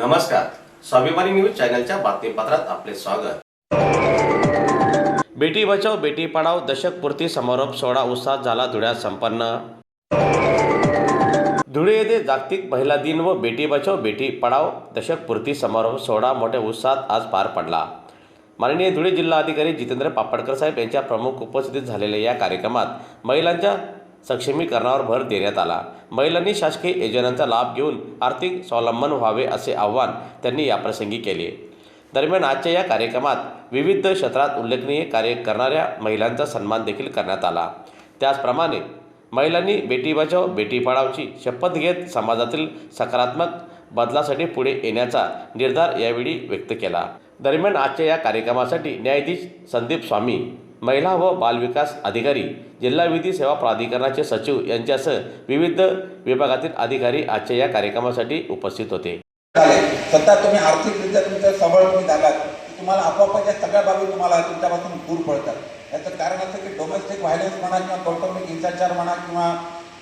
नमस्कार. स्वाभिमानी न्यूज चॅनलच्या बातमीपत्रात आपले स्वागत. बेटी बचाव बेटी पढाव दशकपूर्ती समारोप सोहळा उत्साहात झाला धुळ्यात संपन्न. धुळे येथे जागतिक महिला दिन व बेटी बचाव बेटी पढाव दशकपूर्ती समारोप सोहळा मोठ्या उत्साहात आज पार पडला. माननीय धुळे जिल्हाधिकारी जितेंद्र पापडकर साहेब यांच्या प्रमुख उपस्थितीत झालेल्या या कार्यक्रमात महिलांच्या सक्षमीकरणावर भर देण्यात आला. महिलांनी शासकीय योजनांचा लाभ घेऊन आर्थिक स्वावलंबन व्हावे असे आव्हान त्यांनी याप्रसंगी केले. दरम्यान आजच्या या कार्यक्रमात विविध क्षेत्रात उल्लेखनीय कार्य करणाऱ्या महिलांचा सन्मान देखील करण्यात आला. त्याचप्रमाणे महिलांनी बेटी बचाव बेटी पढावची शपथ घेत समाजातील सकारात्मक बदलासाठी पुढे येण्याचा निर्धार यावेळी व्यक्त केला. दरम्यान आजच्या या कार्यक्रमासाठी न्यायाधीश संदीप स्वामी महिला व बालविकास अधिकारी जिल्हा विधी सेवा प्राधिकरणाचे सचिव यांच्यासह विविध विभागातील अधिकारी आजच्या या कार्यक्रमासाठी उपस्थित होते. सध्या स्वतः तुम्ही आर्थिकरित्या तुमचं सबळ तुम्ही झालात. तुम्हाला आपोआप या सगळ्या बाबी तुम्हाला तुमच्यापासून दूर पडतात. याचं कारण असं की डोमेस्टिक व्हायलन्स म्हणा किंवा कौटुंबिक हिंसाचार म्हणा किंवा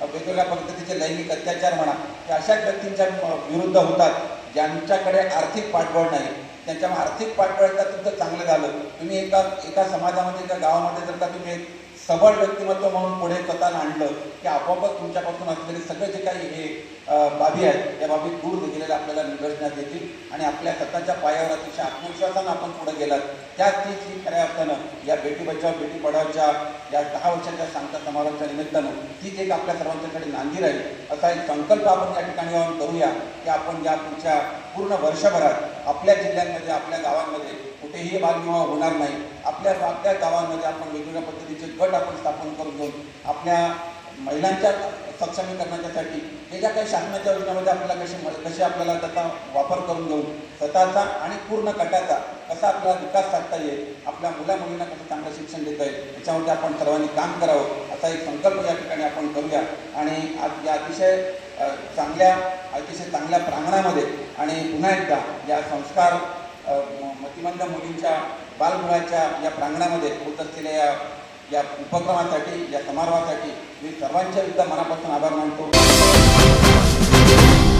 वेगवेगळ्या पद्धतीचे लैंगिक अत्याचार म्हणा हे अशाच व्यक्तींच्या विरुद्ध होतात ज्यांच्याकडे आर्थिक पाठबळ नाही. त्यांच्या आर्थिक पाठबळ तुमचं चांगलं झालं. तुम्ही एका एका समाजामध्ये एका गावामध्ये जर का तुम्ही एक सबळ व्यक्तिमत्व म्हणून पुढे स्वतःला आणलं की आपोआपच तुमच्यापासून असलेले सगळे जे काही हे बाबी आहेत त्या बाबी दूर गेलेल्या आपल्याला निदर्शनात येतील आणि आपल्या स्वतःच्या पायावर अतिशय आत्मविश्वासानं आपण पुढे गेलात. त्याच तीच ही खऱ्या अर्थानं या बेटी बचाव बेटी पढावच्या या दहा वर्षाच्या सांगता समारोहाच्या निमित्तानं तीच एक आपल्या सर्वांच्याकडे नांदी राहील. असा एक संकल्प आपण या ठिकाणी येऊन करूया की आपण या पुढच्या पूर्ण वर्षभरात आपल्या जिल्ह्यांमध्ये आपल्या गावांमध्ये कुठेही बालविवाह होणार नाही. आपल्या आपल्या गावांमध्ये आपण वेगवेगळ्या पद्धतीचे गट आपण स्थापन करून घेऊन आपल्या महिलांच्या सक्षमीकरणाच्यासाठी हे ज्या काही शासनाच्या योजनेमध्ये आपल्याला कशी मदत- कशी आपल्याला त्याचा वापर करून घेऊन स्वतःचा आणि पूर्ण गटाचा कसा आपल्याला विकास साधता येईल आपल्या मुला मुलींना कसं चांगलं शिक्षण देता येईल याच्यामध्ये आपण सर्वांनी काम करावं असा एक संकल्प या ठिकाणी आपण करूया. आणि आज या अतिशय चांगल्या अतिशय चांगल्या प्रांगणामध्ये आणि पुन्हा एकदा या संस्कार मतिमंद मुलींच्या बालगृहाच्या या प्रांगणामध्ये होत असलेल्या या या उपक्रमासाठी या समारोहासाठी मी सर्वांच्या एकदा मनापासून आभार मानतो.